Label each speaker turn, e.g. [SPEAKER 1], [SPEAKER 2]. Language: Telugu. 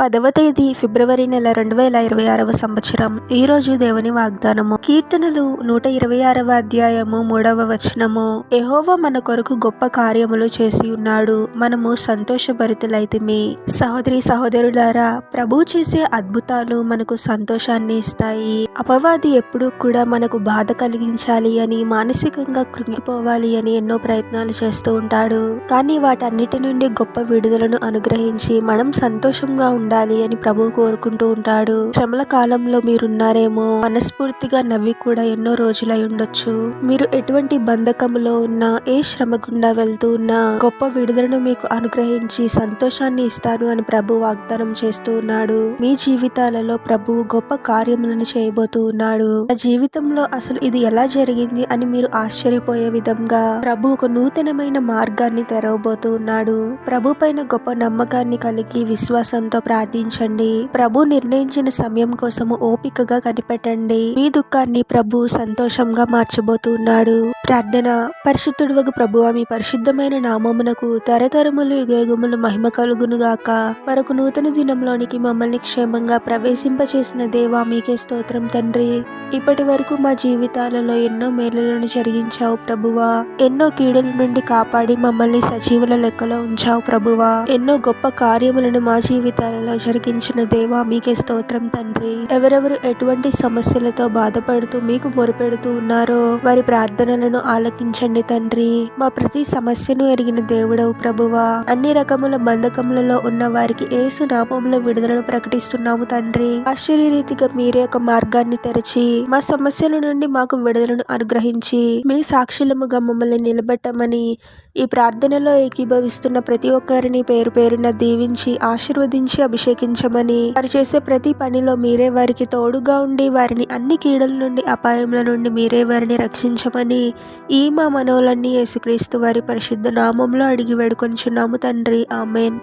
[SPEAKER 1] పదవ తేదీ ఫిబ్రవరి నెల రెండు వేల ఇరవై ఆరవ సంవత్సరం. ఈ రోజు దేవుని వాగ్దానము. కీర్తనలు నూట ఇరవై ఆరవ అధ్యాయము మూడవ వచనము. ఎహోవా మన కొరకు గొప్ప కార్యములు చేసి ఉన్నాడు. మనము సంతోషభరితులైతిమి. సహోదరి సహోదరులారా ప్రభు చేసే అద్భుతాలు మనకు సంతోషాన్ని ఇస్తాయి. అపవాది ఎప్పుడూ కూడా మనకు బాధ కలిగించాలి అని మానసికంగా కృంగిపోవాలి అని ఎన్నో ప్రయత్నాలు చేస్తూ ఉంటాడు. కానీ వాటన్నిటి నుండి గొప్ప విడుదలను అనుగ్రహించి మనం సంతోషంగా ఉండాలి అని ప్రభు కోరుకుంటూ ఉంటాడు. శ్రమల కాలంలో మీరున్నారేమో మనస్ఫూర్తిగా నవ్వి కూడా ఎన్నో రోజులై ఉండొచ్చు. మీరు ఎటువంటి బంధకములో ఉన్నా ఏ శ్రమ గుండా వెళ్తూ ఉన్నా గొప్ప విడుదలను మీకు అనుగ్రహించి సంతోషాన్ని ఇస్తాను అని ప్రభు వాగ్దానం చేస్తూ ఉన్నాడు. మీ జీవితాలలో ప్రభు గొప్ప కార్యములను చేయబోతూ ఉన్నాడు. నా జీవితంలో అసలు ఇది ఎలా జరిగింది అని మీరు ఆశ్చర్యపోయే విధంగా ప్రభు ఒక నూతనమైన మార్గాన్ని తెరవబోతూ ఉన్నాడు. ప్రభు పైన గొప్ప నమ్మకాన్ని కలిగి విశ్వాసంతో ప్రార్థించండి. ప్రభు నిర్ణయించిన సమయం కోసము ఓపికగా కనిపెట్టండి. మీ దుఃఖాన్ని ప్రభు సంతోషంగా మార్చబోతున్నాడు. ప్రార్థన. పరిశుద్ధుడు ప్రభు మీ పరిశుద్ధమైన నామమునకు తరతరములు యుగములు మహిమ కలుగును గాక మరొక నూతన దినంలోనికి మమ్మల్ని క్షేమంగా ప్రవేశింపచేసిన దేవా మీకే స్తోత్రం తండ్రి. ఇప్పటి వరకు మా జీవితాలలో ఎన్నో మేలులను జరిగించావు ప్రభువా. ఎన్నో కీడుల నుండి కాపాడి మమ్మల్ని సజీవుల లెక్కలో ఉంచావు ప్రభువా. ఎన్నో గొప్ప కార్యములను మా జీవితాలలో జరిగించిన దేవా మీకే స్తోత్రం తండ్రి. ఎవరెవరు ఎటువంటి సమస్యలతో బాధపడుతూ మీకు మొరుపెడుతూ ఉన్నారో వారి ప్రార్థనలను ఆలకించండి తండ్రి. మా ప్రతి సమస్యను ఎరిగిన దేవుడవు ప్రభువా. అన్ని రకముల బంధకములలో ఉన్న వారికి ఏసు నామంలో విడుదలను ప్రకటిస్తున్నాము తండ్రి. ఆశ్చర్యరీతిగా మీరే ఒక మార్గాన్ని తెరచి మా సమస్యల నుండి మాకు విడుదలను అనుగ్రహించి మీ సాక్షులముగా మమ్మల్ని నిలబెట్టమని ఈ ప్రార్థనలో ఏకీభవిస్తున్న ప్రతి ఒక్కరిని పేరు పేరున దీవించి ఆశీర్వదించి అభి అభిషేకించమని. వారు చేసే ప్రతి పనిలో మీరే వారికి తోడుగా ఉండి వారిని అన్ని కీడల నుండి అపాయముల నుండి మీరే వారిని రక్షించమని ఈ మా మనవులన్నీ యేసుక్రీస్తు వారి పరిశుద్ధ నామంలో అడిగి వేడుకొంచున్నాము తండ్రి. ఆమెన్.